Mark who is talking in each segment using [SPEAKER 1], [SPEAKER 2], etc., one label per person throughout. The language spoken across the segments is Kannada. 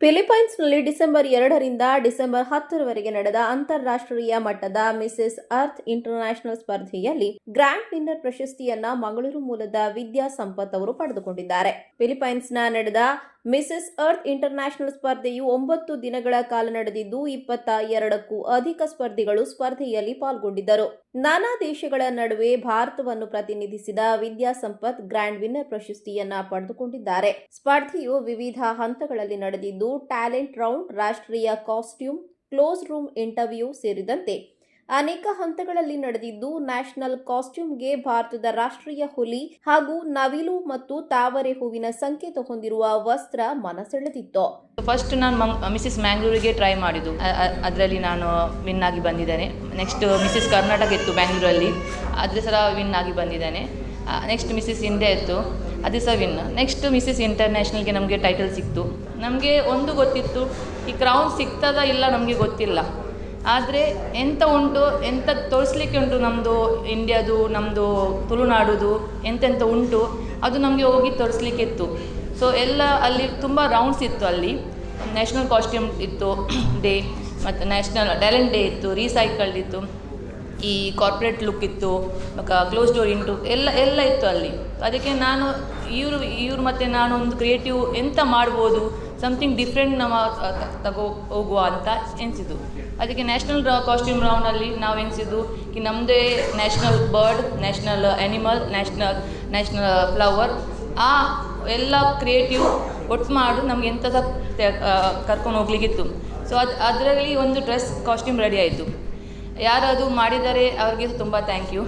[SPEAKER 1] ಫಿಲಿಪೈನ್ಸ್ನಲ್ಲಿ ಡಿಸೆಂಬರ್ ಎರಡರಿಂದ ಡಿಸೆಂಬರ್ ಹತ್ತರವರೆಗೆ ನಡೆದ ಅಂತಾರಾಷ್ಟ್ರೀಯ ಮಟ್ಟದ ಮಿಸೆಸ್ ಅರ್ತ್ ಇಂಟರ್ನ್ಯಾಷನಲ್ ಸ್ಪರ್ಧೆಯಲ್ಲಿ ಗ್ರ್ಯಾಂಡ್ ವಿನ್ನರ್ ಪ್ರಶಸ್ತಿಯನ್ನ ಮಂಗಳೂರು ಮೂಲದ ವಿದ್ಯಾ ಸಂಪತ್ ಅವರು ಪಡೆದುಕೊಂಡಿದ್ದಾರೆ. ಫಿಲಿಪೈನ್ಸ್ನ ನಡೆದ ಮಿಸೆಸ್ ಅರ್ತ್ ಇಂಟರ್ನ್ಯಾಷನಲ್ ಸ್ಪರ್ಧೆಯು ಒಂಬತ್ತು ದಿನಗಳ ಕಾಲ ನಡೆದಿದ್ದು ಇಪ್ಪತ್ತ ಎರಡಕ್ಕೂ ಅಧಿಕ ಸ್ಪರ್ಧಿಗಳು ಸ್ಪರ್ಧೆಯಲ್ಲಿ ಪಾಲ್ಗೊಂಡಿದ್ದರು. ನಾನಾ ದೇಶಗಳ ನಡುವೆ ಭಾರತವನ್ನು ಪ್ರತಿನಿಧಿಸಿದ ವಿದ್ಯಾಸಂಪತ್ ಗ್ರ್ಯಾಂಡ್ ವಿನ್ನರ್ ಪ್ರಶಸ್ತಿಯನ್ನ ಪಡೆದುಕೊಂಡಿದ್ದಾರೆ. ಸ್ಪರ್ಧೆಯು ವಿವಿಧ ಹಂತಗಳಲ್ಲಿ ನಡೆದಿದ್ದು, ಟ್ಯಾಲೆಂಟ್ ರೌಂಡ್, ರಾಷ್ಟ್ರೀಯ ಕಾಸ್ಟ್ಯೂಮ್, ಕ್ಲೋಸ್ ರೂಮ್ ಇಂಟರ್ವ್ಯೂ ಸೇರಿದಂತೆ ಅನೇಕ ಹಂತಗಳಲ್ಲಿ ನಡೆದಿದ್ದು, ನ್ಯಾಷನಲ್ ಕಾಸ್ಟ್ಯೂಮ್ಗೆ ಭಾರತದ ರಾಷ್ಟ್ರೀಯ ಹುಲಿ ಹಾಗೂ ನವಿಲು ಮತ್ತು ತಾವರೆ ಹೂವಿನ ಸಂಕೇತ ಹೊಂದಿರುವ ವಸ್ತ್ರ ಮನಸೆಳೆದಿತ್ತು.
[SPEAKER 2] ಫಸ್ಟ್ ನಾನು ಮಿಸಿಸ್ ಮಿಸ್ಸಸ್ ಮ್ಯಾಂಗ್ಳೂರಿಗೆ ಟ್ರೈ ಮಾಡಿದ್ದು. ಅದರಲ್ಲಿ ನಾನು ವಿನ್ ಆಗಿ ಬಂದಿದ್ದೇನೆ. ನೆಕ್ಸ್ಟ್ ಮಿಸ್ಸಿಸ್ ಕರ್ನಾಟಕ ಇತ್ತು ಬ್ಯಾಂಗ್ಳೂರಲ್ಲಿ ಅದ್ರ ಸಲ ವಿನ್ ಆಗಿ ಬಂದಿದ್ದೇನೆ. ನೆಕ್ಸ್ಟ್ ಮಿಸ್ಸಿಸ್ ಇಂಡಿಯಾ ಇತ್ತು. ಅದು ಸಹ ವಿನ್ ನೆಕ್ಸ್ಟ್ ಮಿಸಿಸ್ ಇಂಟರ್ನ್ಯಾಷನಲ್ಗೆ ನಮಗೆ ಟೈಟಲ್ ಸಿಕ್ತು. ನಮಗೆ ಒಂದು ಗೊತ್ತಿತ್ತು, ಈ ಕ್ರೌನ್ ಸಿಗ್ತದಾ ಇಲ್ಲ ನಮಗೆ ಗೊತ್ತಿಲ್ಲ. ಆದರೆ ಎಂತ ಉಂಟು ಎಂತ ತೋರಿಸ್ಲಿಕ್ಕೆ ಉಂಟು ನಮ್ಮದು ಇಂಡಿಯಾದು ನಮ್ಮದು ತುಳುನಾಡುದು, ಎಂತೆಂತ ಉಂಟು, ಅದು ನಮಗೆ ಹೋಗಿ ತೋರಿಸ್ಲಿಕ್ಕೆ ಇತ್ತು ಸೊ ಎಲ್ಲ ಅಲ್ಲಿ ತುಂಬ ರೌಂಡ್ಸ್ ಇತ್ತು ಅಲ್ಲಿ. ನ್ಯಾಷನಲ್ ಕಾಸ್ಟ್ಯೂಮ್ ಇತ್ತು ಡೇ ಮತ್ತು ನ್ಯಾಷನಲ್ ಟ್ಯಾಲೆಂಟ್ ಡೇ ಇತ್ತು ರೀಸೈಕಲ್ಡ್ ಇತ್ತು. ಈ ಕಾರ್ಪೊರೇಟ್ ಲುಕ್ ಇತ್ತು ಕ್ಲೋಸ್ ಡೋರ್ ಇಂಟು ಎಲ್ಲ ಎಲ್ಲ ಇತ್ತು ಅಲ್ಲಿ. ಅದಕ್ಕೆ ನಾನು, ಇವರು ಇವರು ಮತ್ತು ನಾನು ಒಂದು ಕ್ರಿಯೇಟಿವ್ ಎಂತ ಮಾಡ್ಬೋದು ಸಮಥಿಂಗ್ ಡಿಫ್ರೆಂಟ್ ನಾವು ತಗೋ, ಹೋಗುವ ಅಂತ ಎನಿಸಿದ್ದು. ಅದಕ್ಕೆ ನ್ಯಾಷನಲ್ ಕಾಸ್ಟ್ಯೂಮ್ ರೌಂಡಲ್ಲಿ ನಾವು ಎನಿಸಿದ್ದು ಕಿ ನಮ್ಮದೇ national bird national animal national national flower ಆ ಎಲ್ಲ ಕ್ರಿಯೇಟಿವ್ ಒಟ್ಟು ಮಾಡು ನಮ್ಗೆ ಎಂಥದ ಕರ್ಕೊಂಡು ಹೋಗ್ಲಿಕ್ಕಿತ್ತು. ಸೊ ಅದು, ಅದರಲ್ಲಿ ಒಂದು ಡ್ರೆಸ್ ಕಾಸ್ಟ್ಯೂಮ್ ರೆಡಿ ಆಯಿತು. ಯಾರು ಅದು ಮಾಡಿದ್ದಾರೆ ಅವ್ರಿಗೆ ತುಂಬ ಥ್ಯಾಂಕ್ ಯು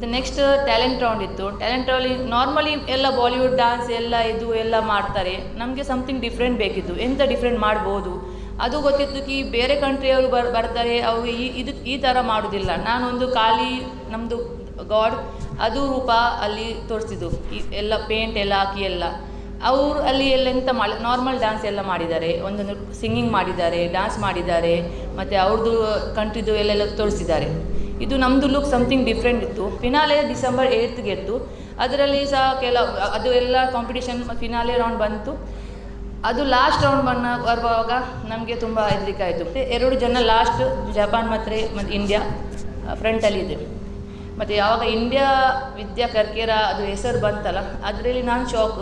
[SPEAKER 2] ಮತ್ತು ನೆಕ್ಸ್ಟ್ ಟ್ಯಾಲೆಂಟ್ ರೌಂಡ್ ಇತ್ತು. ಟ್ಯಾಲೆಂಟ್ ರೌಂಡಲ್ಲಿ ನಾರ್ಮಲಿ ಎಲ್ಲ ಬಾಲಿವುಡ್ ಡ್ಯಾನ್ಸ್ ಎಲ್ಲ ಇದು ಎಲ್ಲ ಮಾಡ್ತಾರೆ. ನಮಗೆ ಸಮಥಿಂಗ್ ಡಿಫ್ರೆಂಟ್ ಬೇಕಿತ್ತು. ಎಂತ ಡಿಫ್ರೆಂಟ್ ಮಾಡ್ಬೋದು? ಅದು ಗೊತ್ತಿತ್ತು ಕಿ ಬೇರೆ ಕಂಟ್ರಿಯವರು ಬರ್, ಬರ್ತಾರೆ, ಅವರು ಈ, ಇದು, ಈ ಥರ ಮಾಡೋದಿಲ್ಲ. ನಾನೊಂದು ಖಾಲಿ ನಮ್ಮದು ಗಾಡ್, ಅದು ರೂಪ ಅಲ್ಲಿ ತೋರಿಸಿದ್ದು. ಈ ಎಲ್ಲ ಪೇಂಟ್ ಎಲ್ಲ ಹಾಕಿ ಎಲ್ಲ. ಅವರು ಅಲ್ಲಿ ಎಲ್ಲ ಎಂತ ಮಾಡಿ ನಾರ್ಮಲ್ ಡ್ಯಾನ್ಸ್ ಎಲ್ಲ ಮಾಡಿದ್ದಾರೆ. ಒಂದೊಂದು ಸಿಂಗಿಂಗ್ ಮಾಡಿದ್ದಾರೆ ಡ್ಯಾನ್ಸ್ ಮಾಡಿದ್ದಾರೆ. ಮತ್ತು ಅವ್ರದ್ದು ಕಂಟ್ರಿದು ಎಲ್ಲೆಲ್ಲ ತೋರಿಸಿದ್ದಾರೆ. ಇದು ನಮ್ಮದು ಲುಕ್ ಸಮಥಿಂಗ್ ಡಿಫ್ರೆಂಟ್ ಇತ್ತು. ಫಿನಾಲೆ ಡಿಸೆಂಬರ್ ಏಯ್ತ್ಗೆ ಇತ್ತು. ಅದರಲ್ಲಿ ಸಹ ಕೆಲವು ಅದು ಎಲ್ಲ ಕಾಂಪಿಟೇಷನ್ ಫಿನಾಲೆ ರೌಂಡ್ ಬಂತು. ಅದು ಲಾಸ್ಟ್ ರೌಂಡ್ ಬಣ್ಣ ಬರುವಾಗ ನಮಗೆ ತುಂಬ ಹೆದರಿಕೆ ಆಯಿತು. ಎರಡು ಜನ ಲಾಸ್ಟ್ ಜಪಾನ್ ಮತ್ತು ಮತ್ತು ಇಂಡಿಯಾ ಫ್ರಂಟಲ್ಲಿದೆ ಮತ್ತು ಯಾವಾಗ ಇಂಡಿಯಾ ವಿದ್ಯಾ ಕರ್ಕೇರ ಅದು ಹೆಸರು ಬಂತಲ್ಲ, ಅದರಲ್ಲಿ ನಾನು ಶಾಕ್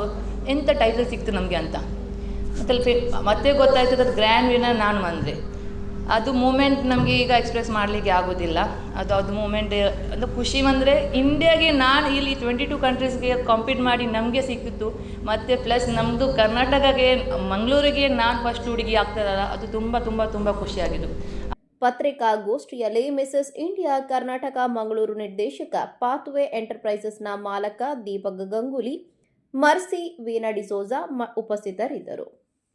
[SPEAKER 2] ಎಂಥ ಟೈಟಲ್ ಸಿಕ್ತು ನಮಗೆ ಅಂತ. ಮತ್ತೆ ಮತ್ತೆ ಗೊತ್ತಾಯ್ತು ಗ್ರ್ಯಾಂಡ್ ವಿನರ್ ನಾನು ಬಂದರೆ ಅದು ಮೂಮೆಂಟ್ ನಮಗೆ ಈಗ ಎಕ್ಸ್ಪ್ರೆಸ್ ಮಾಡಲಿಕ್ಕೆ ಆಗೋದಿಲ್ಲ. ಅದು ಅದು ಮೂಮೆಂಟ್ ಅದು ಖುಷಿ ಅಂದರೆ ಇಂಡಿಯಾಗೆ ನಾನು ಇಲ್ಲಿ ಟ್ವೆಂಟಿ ಟು ಕಂಟ್ರೀಸ್ಗೆ ಕಾಂಪೀಟ್ ಮಾಡಿ ನಮಗೆ ಸಿಕ್ಕಿತ್ತು ಮತ್ತು ಪ್ಲಸ್ ನಮ್ಮದು ಕರ್ನಾಟಕಗೆ ಮಂಗಳೂರಿಗೆ ನಾನು ಫಸ್ಟ್ ಹುಡುಗಿ ಆಗ್ತದಲ್ಲ, ಅದು ತುಂಬ ತುಂಬ ತುಂಬ ಖುಷಿಯಾಗಿದ್ದು
[SPEAKER 1] ಪತ್ರಿಕಾಗೋಷ್ಠಿಯಲ್ಲಿ ಮಿಸಸ್ ಇಂಡಿಯಾ ಕರ್ನಾಟಕ ಮಂಗಳೂರು ನಿರ್ದೇಶಕ ಪಾತ್ವೆ ಎಂಟರ್ಪ್ರೈಸಸ್ನ ಮಾಲಕ ದೀಪಕ್ ಗಂಗೂಲಿ, ಮರ್ಸಿ ವೀನಾ ಡಿಸೋಜಾ ಉಪಸ್ಥಿತರಿದ್ದರು.